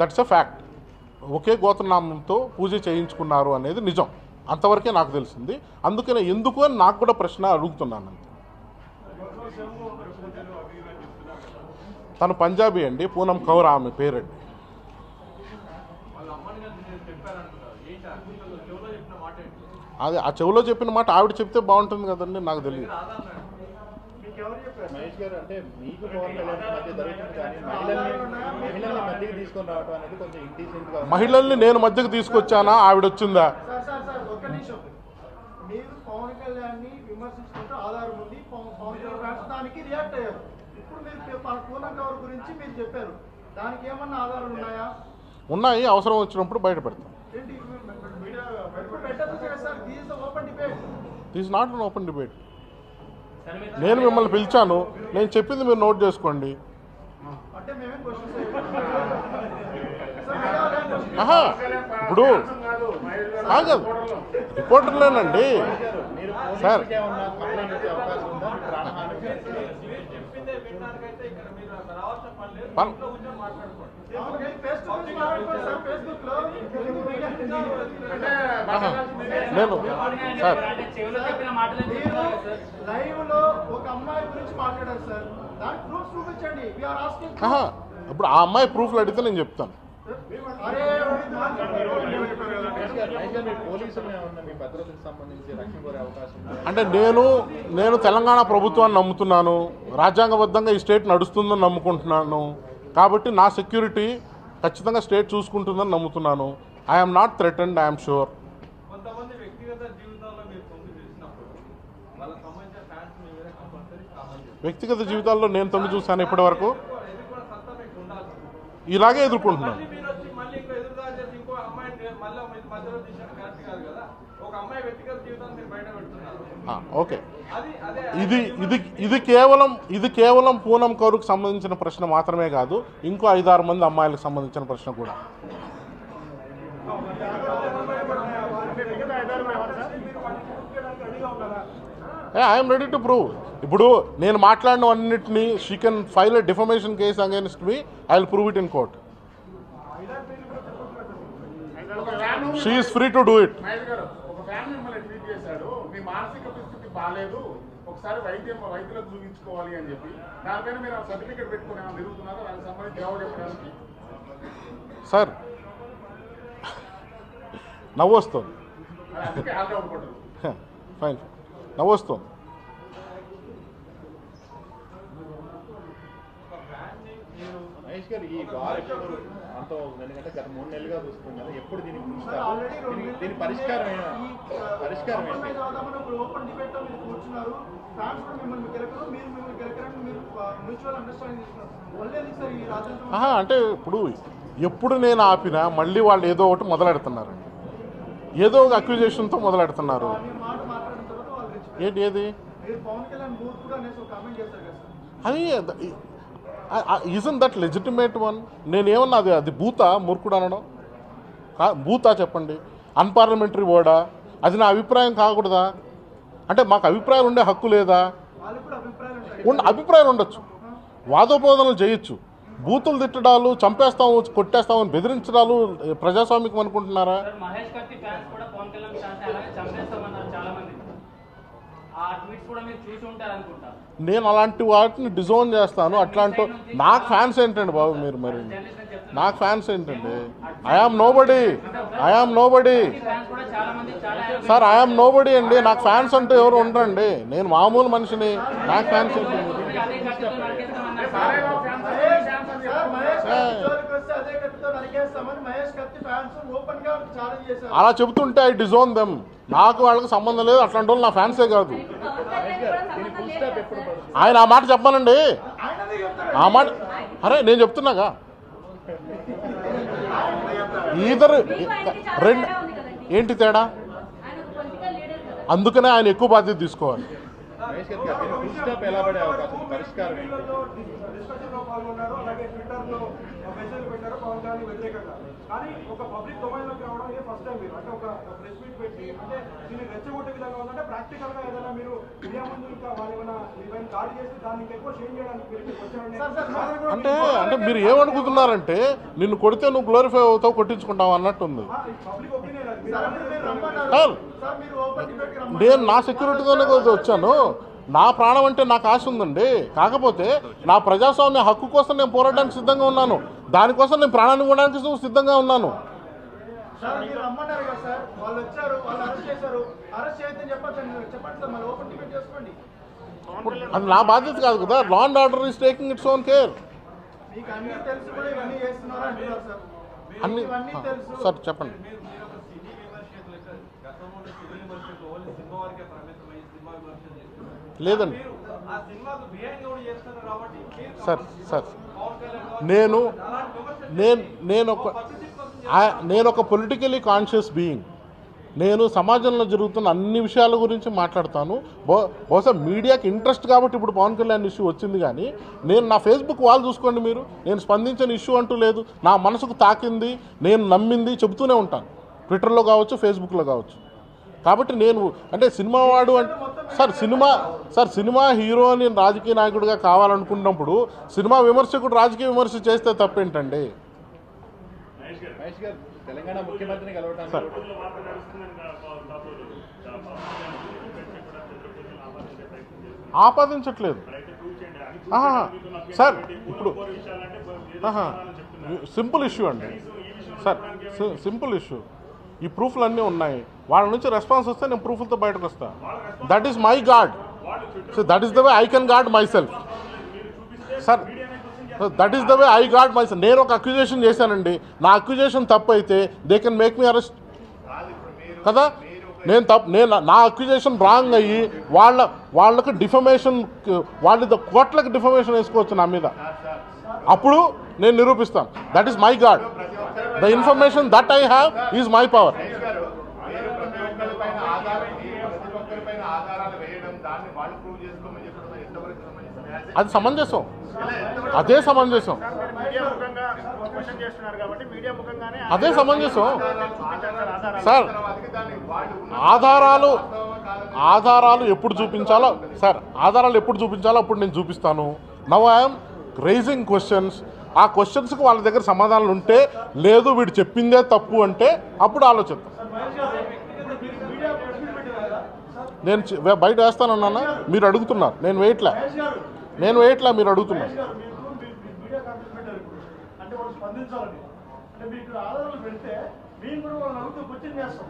That's a fact ఒకే గోత్రనామంతో పూజ చేయించుకున్నారు అనేది నిజం. అంతవరకే నాకు తెలిసింది. అందుకనే ఎందుకు అని నాకు కూడా ప్రశ్న అడుగుతున్నాను. తను పంజాబీ అండి పూనం కౌర్ ఆమె పేరండి. అది ఆ చెవిలో చెప్పిన మాట ఆవిడ చెప్తే బాగుంటుంది కదండి నాకు తెలియదు. మహేష్ గారు అంటే మీకు పవన్ కళ్యాణ్ మధ్య జరుగుతుంది కానీ మహిళల్ని మహిళల్ని మధ్యకి తీసుకొని రావడం అనేది కొంచెం ఇండీసెంట్గా ఉంది. మహిళల్ని నేను మధ్యకు తీసుకొచ్చానా? ఆవిడ వచ్చిందా సార్ సార్ సార్ ఒక్క నిమిషం. మీరు పవన్ కళ్యాణ్ విమర్శించుకుంటూ ఆధారం ఉంది. పవన్ కళ్యాణ్ దానికి రియాక్ట్ అయ్యారు. ఇప్పుడు మీరు పూలం కవర్ గురించి మీరు చెప్పారు. దానికి ఏమన్నా ఆధారాలు ఉన్నాయా? ఉన్నాయి అవసరం వచ్చినప్పుడు బయట పెడతాం. ఏంటి? ఇప్పుడు పెట్టదు కదా sir. This the open debate this not an open debate నేను మిమ్మల్ని పిలిచాను. నేను చెప్పింది మీరు నోట్ చేసుకోండి. ఆహా ఇప్పుడు కాదు రిపోర్టర్లేనండి. సార్. సార్ ఫేస్బుక్లో. తెలుగు మీడియా ఆహా. నేను సార్. చెవిలో చెప్పిన మాటలు మీరు లైవ్లో ఒక అమ్మాయి గురించి మాట్లాడారు సార్. దానికి ప్రూఫ్ చూపించండి. ఇప్పుడు ఆ అమ్మాయి ప్రూఫ్లు అడిగితే నేను చెప్తాను. అంటే నేను నేను తెలంగాణ ప్రభుత్వాన్ని నమ్ముతున్నాను. రాజ్యాంగబద్ధంగా ఈ స్టేట్ నడుస్తుందని నమ్ముకుంటున్నాను. కాబట్టి నా సెక్యూరిటీ ఖచ్చితంగా స్టేట్ చూసుకుంటుందని నమ్ముతున్నాను. I'm not threatened I'm sure కొంతమంది వ్యక్తిగత జీవితాల్లో నేను తొమ్మిది చూశాను ఇప్పటి వరకు ఇలాగే ఎదుర్కొంటున్నాను మళ్ళీ మీరు వచ్చి మళ్ళీ ఇంకో ఎదురుదా చేసి ఇంకో అమ్మాయిని రే- మళ్ళీ మీ మధ్యలో తీసాను కరెక్ట్ కాదు కదా ఒక అమ్మాయి వ్యక్తిగత జీవితాన్ని మీరు బయట పెడుతున్నారు ఆ, ఓకే. ఇది ఇది ఇది కేవలం ఇది కేవలం పూనం కౌరుకు సంబంధించిన ప్రశ్న మాత్రమే కాదు ఇంకో ఐదారు మంది అమ్మాయిలకు సంబంధించిన ప్రశ్న కూడా. I'm ready to prove. ఇప్పుడు నేను మాట్లాడినవన్నింటినీ she can file a defamation case against me I will prove it in court she's free to do it మానసిక పరిస్థితి బాగాలేదు ఒకసారి వైద్యం వైద్యులకు చూపించుకోవాలి అని చెప్పి. దానిపైన మీరు సర్టిఫికేట్ పెట్టుకుని ఏమైనా తిరుగుతున్నారో? దానికి సంబంధించి జవాబు చెప్పడానికి. సార్ నవ్వు వస్తుంది ఫైన్. నవ్వు వస్తుంది మహేష్ గారు ఈ వార్ ఎప్పుడు అంత ఎందుకంటే గత మూడు నెలలుగా చూస్తుంది కదా ఎప్పుడు దీనికి దీని- దీని పరిష్కారం పరిష్కారం ఏంటి? ఓపెన్ డిబేట్లో మీరు కూర్చున్నారు. ఫ్యాన్స్ కూడా మిమ్మల్ని గెలకరు మీరు మిమ్మల్ని గెలకరని మీరు మ్యూచువల్ అండర్స్టాండింగ్ తీసుకున్నారు. మళ్ళీ ఎందుకు సార్ ఈ రాజ్యాంగం ఆహా అంటే ఇప్పుడు ఎప్పుడు నేను ఆపినా మళ్ళీ వాళ్ళు ఏదో ఒకటి మొదలెడుతున్నారు ఏదో ఒక అక్యూజేషన్తో మొదలెడుతున్నారు. ఏంటి ఏది? అది ఇజన్ దట్ లెజిటిమేట్ వన్ నేనేమన్నా అది అది భూత మురుకుడు అనడం? కా చెప్పండి. అన్పార్లమెంటరీ వర్డా అది నా అభిప్రాయం కాకూడదా? అంటే మాకు అభిప్రాయాలు ఉండే హక్కు లేదా? అభిప్రాయాలు ఉండ అభిప్రాయాలు ఉండొచ్చు. వాదోపోదనలు చేయొచ్చు. బూతులు తిట్టడాలు చంపేస్తాము కొట్టేస్తామని బెదిరించడాలు ప్రజాస్వామికం అనుకుంటున్నారా? నేను అలాంటి వాటిని డిజోన్ చేస్తాను. అట్లాంటి నాకు ఫ్యాన్స్ ఏంటండి బాబు మీరు మరి? నాకు ఫ్యాన్స్ ఏంటండి? I am nobody I am nobody sir I am nobody అండి. నాకు ఫ్యాన్స్ అంటే ఎవరు ఉండరండి. నేను మామూలు మనిషిని. నాకు ఫ్యాన్స్ ఏంటి అలా చెబుతుంటే ఐ డిజోన్ దెమ్ నాకు వాళ్ళకి సంబంధం లేదు. అట్లాంటి వాళ్ళు నా ఫ్యాన్సే కాదు. ఆయన ఆ మాట చెప్పానండి. ఆ మాట అరే నేను చెప్తున్నాగా? ఈధర్ రెండు ఏంటి తేడా? అందుకనే ఆయన ఎక్కువ బాధ్యత తీసుకోవాలి. గారు ఎలా పడే అవకాశం పరిష్కారం పాల్గొన్నారు అలాగే ట్విట్టర్ మెసేజ్ పెట్టారు పవన్ కళ్యాణ్ వ్యతిరేకంగా. కానీ ఒక పబ్లిక్ డొమైన్లోకి రావడం ఏ ఫస్ట్ టైం మీరు? అంటే ఒక ప్రెస్ మీట్ పెట్టి అంటే దీన్ని రెచ్చగొట్టే విధంగా ఉందంటే ప్రాక్టికల్గా ఏదైనా మీరు మీడియా ముందు ఇంకా వాళ్ళు ఏమైనా పైన దాడి చేసి దాన్ని ఎక్కువ చేంజ్ చేయడానికి అంటే అంటే మీరు ఏమనుకుంటున్నారంటే నిన్ను కొడితే నువ్వు గ్లోరిఫై అవుతావు కొట్టించుకుంటావు అన్నట్టుంది. నేను నా సెక్యూరిటీతోనే వచ్చాను. నా ప్రాణం అంటే నాకు ఆశ ఉందండి. కాకపోతే నా ప్రజాస్వామ్య హక్కు కోసం నేను పోరాడడానికి సిద్ధంగా ఉన్నాను. దానికోసం నేను ప్రాణాన్ని ఇవ్వడానికి సిద్ధంగా ఉన్నాను. సార్ మీరు రమ్మన్నారు కదా సార్ వాళ్ళు వచ్చారు వాళ్ళు అరెస్ట్ చేశారు. అరెస్ట్ చేయొద్దని చెప్పండి చెప్పండి సార్ మళ్ళీ ఓపెన్ డిబేట్ చేసుకోండి. అది నా బాధ్యత కాదు కదా law and order is taking its own care మీకు అన్ని తెలుసు కూడా ఇవన్నీ చేస్తున్నారు అంటున్నారు సార్. అన్ని ఇవన్నీ తెలుసు. సార్ చెప్పండి. లేదండి. Sir sir. నేను నేను నేను ఒక నేను ఒక పొలిటికలీ కాన్షియస్ బీయింగ్ నేను సమాజంలో జరుగుతున్న అన్ని విషయాల గురించి మాట్లాడతాను. బహుశా మీడియాకి ఇంట్రెస్ట్ కాబట్టి ఇప్పుడు పవన్ కళ్యాణ్ ఇష్యూ వచ్చింది కానీ నేను నా ఫేస్బుక్ వాల్ చూసుకోండి మీరు. నేను స్పందించిన ఇష్యూ అంటూ లేదు. నా మనసుకు తాకింది నేను నమ్మింది చెబుతూనే ఉంటాను. ట్విట్టర్లో కావచ్చు ఫేస్బుక్లో కావచ్చు. కాబట్టి నేను అంటే సినిమా వాడు అంటే sir cinema sir cinema hero అని రాజకీయ నాయకుడిగా కావాలనుకున్నప్పుడు సినిమా విమర్శకుడు రాజకీయ విమర్శ చేస్తే తప్పేంటండి? మహేష్ గారు తెలంగాణ ముఖ్యమంత్రిని. ఆపాదించట్లేదు. ఆహా, సార్ ఇప్పుడు ఆహా, సింపుల్ ఇష్యూ అండి. సార్ సి- సింపుల్ ఇష్యూ. ఈ ప్రూఫ్లు అన్నీ ఉన్నాయి. వాళ్ళ నుంచి రెస్పాన్స్ వస్తే నేను ప్రూఫ్లతో బయటకు వస్తా. That is my guard so that is the way I can guard myself sir that is the way I guard my నేను ఒక అక్యుజేషన్ చేశానండి. నా అక్యుజేషన్ తప్పు అయితే they can make me arrest కదా? నేను తప్పు నేను నా అక్యుజేషన్ రాంగ్ అయ్యి వాళ్ళ వాళ్ళకి డిఫమేషన్ వాళ్ళ కోట్లకి డిఫమేషన్ వేసుకోవచ్చు నా మీద. అప్పుడు నేను నిరూపిస్తాను. That is my guard the information that I have is my power అది సమంజసం. అదే సమంజసం. అదే సమంజసం. సార్ ఆధారాలు ఆధారాలు ఎప్పుడు చూపించాలో సార్ ఆధారాలు ఎప్పుడు చూపించాలో అప్పుడు నేను చూపిస్తాను. నవ్ ఐఎమ్ రైజింగ్ క్వశ్చన్స్ ఆ క్వశ్చన్స్కి వాళ్ళ దగ్గర సమాధానాలు ఉంటే లేదు వీడు చెప్పిందే తప్పు అంటే అప్పుడు ఆలోచిద్దాం. నేను బయట వేస్తానన్నా మీరు అడుగుతున్నారు. నేను వేయట్లే. నేను వెయిట్లే మీరు అడుగుతున్నారు మహేష్ గారు మీకు మీ- మీ మీడియా కాన్ఫరెన్స్ పెట్టారు ఇప్పుడు స్పందించాలని. అంటే మీకు ఇక్కడ ఆధారాలు పెడితే మేము కూడా వాళ్ళని అడుగుతూ క్వశ్చన్ చేస్తాం.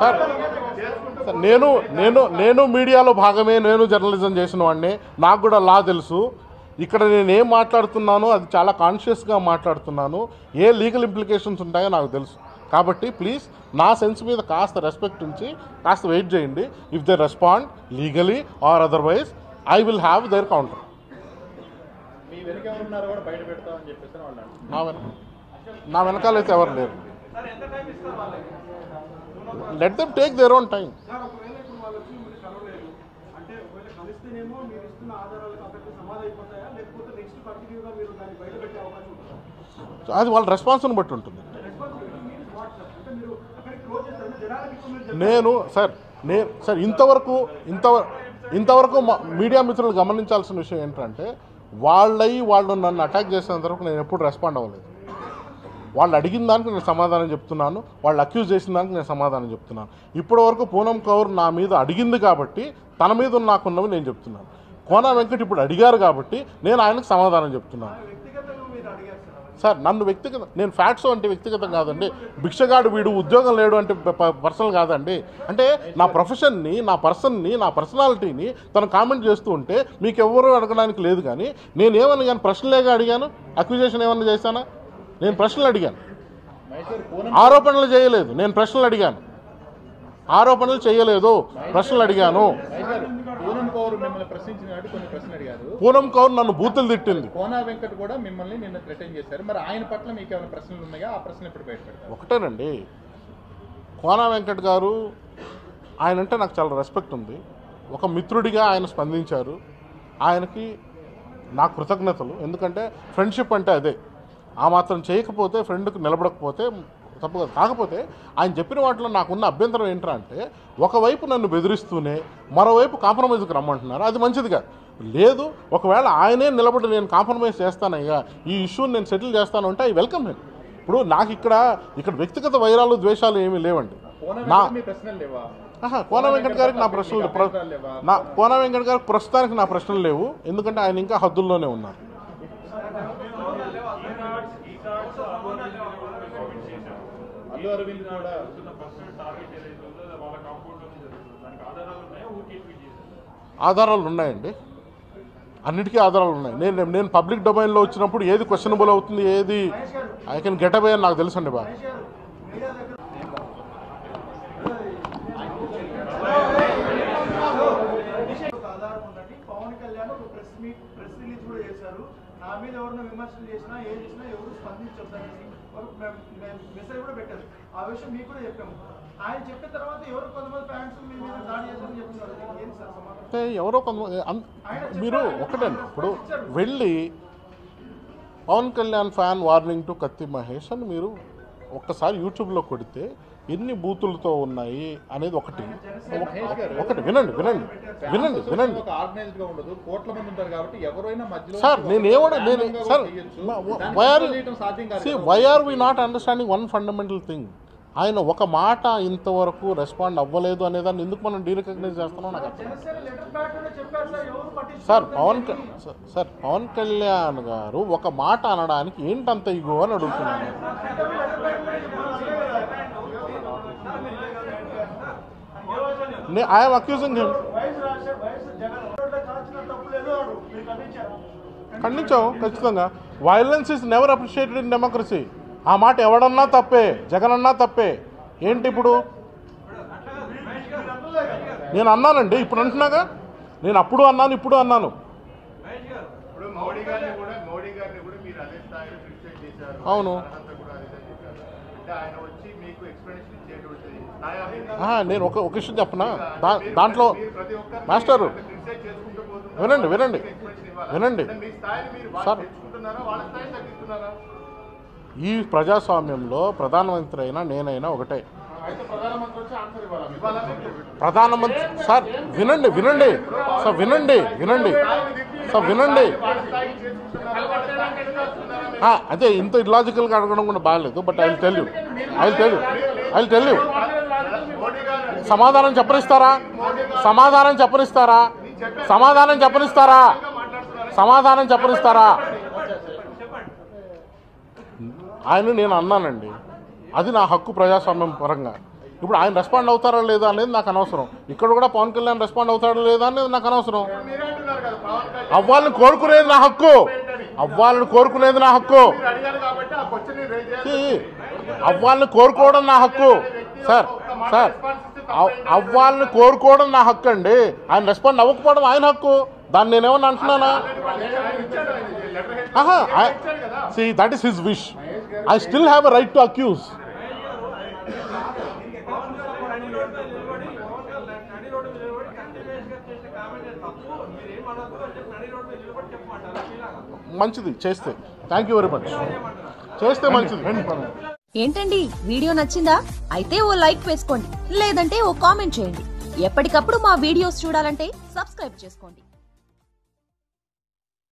సార్, నేను నేను నేను మీడియాలో భాగమే నేను జర్నలిజం చేసిన వాడిని. నాకు కూడా లా తెలుసు. ఇక్కడ నేను ఏం మాట్లాడుతున్నానో అది చాలా కాన్షియస్గా మాట్లాడుతున్నాను. ఏ లీగల్ ఇంప్లికేషన్స్ ఉంటాయో నాకు తెలుసు. కాబట్టి ప్లీజ్ నా సెన్స్ మీద కాస్త రెస్పెక్ట్ ఉంచి కాస్త వెయిట్ చేయండి. If they respond legally or otherwise I will have their counter వాళ్ళు. నా వెనక నా వెనకాలైతే ఎవరు లేరు. సార్ ఎంత టైం ఇస్తారు వాళ్ళకి? Let them take their own time sir ఒకవేళ ఇప్పుడు వాళ్ళు వచ్చి నేను సార్ నేను సార్ ఇంతవరకు ఇంతవరకు ఇంతవరకు మా- మీడియా మిత్రులు గమనించాల్సిన విషయం ఏంటంటే వాళ్ళయి వాళ్ళు నన్ను అటాక్ చేసినంత వరకు నేను ఎప్పుడు రెస్పాండ్ అవ్వలేదు. వాళ్ళు అడిగిన దానికి నేను సమాధానం చెప్తున్నాను వాళ్ళు అక్యూజ్ చేసిన దానికి నేను సమాధానం చెప్తున్నాను. ఇప్పటి వరకు పూనం కౌర్ నా మీద అడిగింది కాబట్టి తన మీద నాకున్నవి నేను చెప్తున్నాను. కోన వెంకట్ ఇప్పుడు అడిగారు కాబట్టి నేను ఆయనకు సమాధానం చెప్తున్నాను. సార్ నన్ను వ్యక్తిగత నేను ఫ్యాట్స్ అంటే వ్యక్తిగతం కాదండి. భిక్షగాడు వీడు ఉద్యోగం లేడు అంటే పర్సనల్ కాదండి. అంటే నా ప్రొఫెషన్ని నా పర్సన్ని నా పర్సనాలిటీని తను కామెంట్ చేస్తూ ఉంటే మీకు ఎవరు అడగడానికి లేదు కానీ నేను ఏమని కానీ ప్రశ్నలేగా అడిగాను? అక్విజేషన్ ఏమన్నా చేశానా? నేను ప్రశ్నలు అడిగాను. ఆరోపణలు చేయలేదు. నేను ప్రశ్నలు అడిగాను. ఆరోపణలు చేయలేదు. ప్రశ్నలు అడిగాను. మిమ్మల్ని ప్రశ్నించినట్టు కొన్ని ప్రశ్నలు అడిగారు. పూనం కౌర్ నన్ను బూతులు తిట్టింది. కోనా వెంకట్ కూడా మిమ్మల్ని నిన్న థ్రెటన్ చేశారు. మరి ఆయన పట్ల మీకు ఏమైనా ప్రశ్నలు ఉన్నాయా? ఆ ప్రశ్నలు ఇప్పుడు బయట పెడతారు ఒకటేనండి కోనా వెంకట్ గారు ఆయన అంటే నాకు చాలా రెస్పెక్ట్ ఉంది. ఒక మిత్రుడిగా ఆయన స్పందించారు. ఆయనకి నా కృతజ్ఞతలు. ఎందుకంటే ఫ్రెండ్షిప్ అంటే అదే. ఆ మాత్రం చేయకపోతే ఫ్రెండ్కి నిలబడకపోతే తప్పు కాదు కాకపోతే ఆయన చెప్పిన వాటిలో నాకున్న అభ్యంతరం ఏంట్రా అంటే ఒకవైపు నన్ను బెదిరిస్తూనే మరోవైపు కాంప్రమైజ్కి రమ్మంటున్నారు. అది మంచిది కాదు లేదు ఒకవేళ ఆయనే నిలబడి నేను కాంప్రమైజ్ చేస్తానయ్యా ఈ ఇష్యూని నేను సెటిల్ చేస్తాను అంటే ఐ వెల్కమ్ హెన్ ఇప్పుడు నాకు ఇక్కడ ఇక్కడ వ్యక్తిగత వైరాలు ద్వేషాలు ఏమీ లేవండి. కోన నా కోన వెంకట్ గారికి నా ప్రశ్నలు నా కోన వెంకట్ గారికి ప్రస్తుతానికి నా ప్రశ్నలు లేవు. ఎందుకంటే ఆయన ఇంకా హద్దుల్లోనే ఉన్నారు. అల్లు అరవింద్ కూడా ఆధారాలు ఉన్నాయండి. అన్నిటికీ ఆధారాలు ఉన్నాయి. నేను నేను పబ్లిక్ డొమైన్లో వచ్చినప్పుడు ఏది క్వశ్చనబుల్ అవుతుంది ఏది ఐ కెన్ గెట్ అవే అని నాకు తెలుసండి కళ్యాణ్ ఒక ప్రెస్ మీట్ ప్రెస్ రిలీజ్ కూడా చేశారు. నా మీద ఎవరిని విమర్శలు చేసినా ఏం చేసినా ఎవరు మెసేజ్ కూడా పెట్టారు. ఆ విషయం మీకు కూడా చెప్పాము. ఆయన చెప్పిన తర్వాత ఎవరు కొంతమంది ప్యారెంట్స్ మీ మీద దాడి చేశారని చెప్తున్నారు. ఏంటి సార్ అంటే ఎవరో కొంతమంది మీరు ఒకటండి ఇప్పుడు వెళ్ళి Pawan Kalyan fan warning to Kathi Mahesh అని మీరు ఒక్కసారి యూట్యూబ్లో కొడితే ఎన్ని బూతులతో ఉన్నాయి అనేది ఒకటి. ఒక- ఒకటి. వినండి వినండి వినండి వినండి. సార్ నేను ఏమన్నా నేను సార్ చేయొచ్చు. వ- దాన్ని why not understanding one fundamental thing ఆయన ఒక మాట ఇంతవరకు రెస్పాండ్ అవ్వలేదు అనేదాన్ని ఎందుకు మనం డీరికగ్నైజ్ చేస్తున్నాం నాకు అర్థం సార్ పవన్ సార్ పవన్ కళ్యాణ్ గారు ఒక మాట అనడానికి ఏంటంత ఇగో అని అడుగుతున్నాను I'm accusing him YS Rajasekhar YS Jagan రోడ్ల కాల్చిన తప్పు లేదు వాడు మీరు ఖండించారు? ఖండించాం ఖచ్చితంగా. Violence is never appreciated in democracy ఆ మాట ఎవడన్నా తప్పే జగన్ అన్నా తప్పే. ఏంటి ఇప్పుడు? నేను అన్నానండి ఇప్పుడు అంటున్నాగా? నేను అప్పుడు అన్నాను ఇప్పుడు అన్నాను. ఇప్పుడు మోడీ గారిని కూడా మోడీ గారిని కూడా మీరు అదే స్థాయిలో క్రిటిసైజ్ చేశారు. అవును. నేను ఒక ఒక విషయం చెప్పనా దా దాంట్లో మాస్టరు. వినండి, వినండి. వినండి. సార్. ఈ ప్రజాస్వామ్యంలో ప్రధానమంత్రి అయినా నేనైనా ఒకటే? ప్రధానమంత్రి సార్ వినండి వినండి సార్ వినండి వినండి సార్ వినండి వాళ్ళ స్థాయికి చేసుకుంటున్నారా వాళ్ళ స్థాయికి తగ్గిస్తున్నారా మీరు? ఆ, అదే ఇంత ఇలాజికల్గా అడగడం కూడా బాగాలేదు but I tell you I tell you I tell you సమాధానం చెప్పనిస్తారా? సమాధానం చెప్పనిస్తారా? సమాధానం చెప్పనిస్తారా? సమాధానం చెప్పనిస్తారా? ఆయన నేను అన్నానండి. అది నా హక్కు ప్రజాస్వామ్యం పరంగా. ఇప్పుడు ఆయన రెస్పాండ్ అవుతారా లేదా అనేది నాకు అనవసరం. ఇక్కడ కూడా పవన్ కళ్యాణ్ రెస్పాండ్ అవుతాడా లేదా అనేది నాకు అనవసరం. అవ్వాలని కోరుకునేది నా హక్కు. అవ్వాలని కోరుకునేది నా హక్కు. అవ్వాలని కోరుకోవడం నా హక్కు. సార్ సార్ అవ్- అవ్వాలని కోరుకోవడం నా హక్కు అండి. ఆయన రెస్పాండ్ అవ్వకపోవడం ఆయన హక్కు. దాన్ని నేనేమన్నా అంటున్నానా? ఆహా see that is his wish I still have a right to accuse నడి రోడ్డు మీద నిలబడి పవన్ కళ్యాణ్ నడి రోడ్డు మీద నిలబడి కంటిన్యూస్గా చేసిన కామెంట్ తప్పు మీరు ఏం అనొద్దు అని చెప్పి నడి రోడ్డు మీద నిలబడి చెప్పమంటారా మీలాగా మంచిది చేస్తే. థ్యాంక్ యూ వెరీ మచ్ చేస్తే మంచిది. ఏంటండి వీడియో నచ్చిందా? అయితే ఓ లైక్ వేసుకోండి లేదంటే ఓ కామెంట్ చేయండి. ఎప్పటికప్పుడు మా వీడియోస్ చూడాలంటే సబ్స్క్రైబ్ చేసుకోండి.